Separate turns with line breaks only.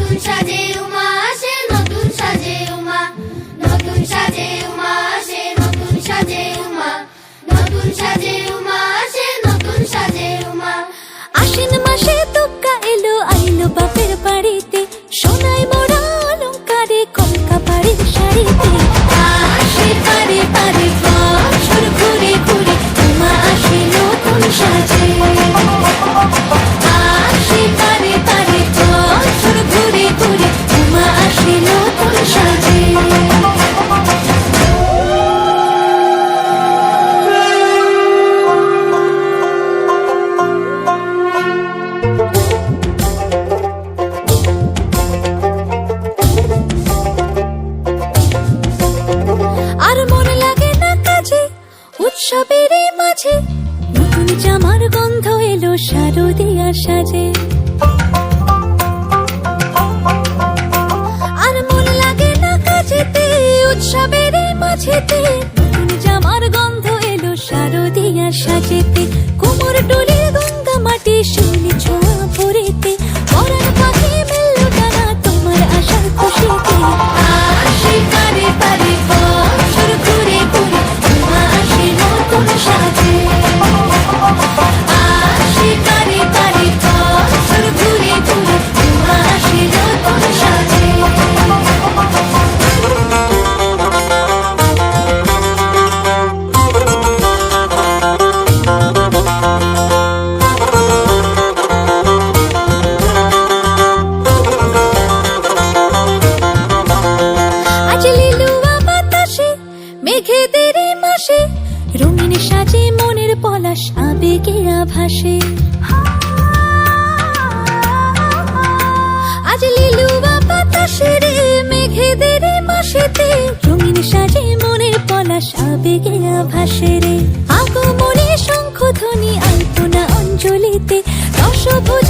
নতুন সাজে নতুন নতুন নতুন নতুন সাজে উমা উৎসবের এই মাঝে নতুন জামার গন্ধ এলো শারদিয়ার সাজে। আর মন লাগে না কাজেতে, উৎসবের মাঝেতে হেসে রঙিন সাজে মনের পলাশ, আবেগে আভাসে। আজ লিলুবা বাতাসে রে, মেঘেদের মাসেতে, রঙিন সাজে মনের পলাশ, আবেগে আভাসে রে। আগমনে শঙ্খ ধ্বনি আলপনা অঞ্জলিতে, রসভোজ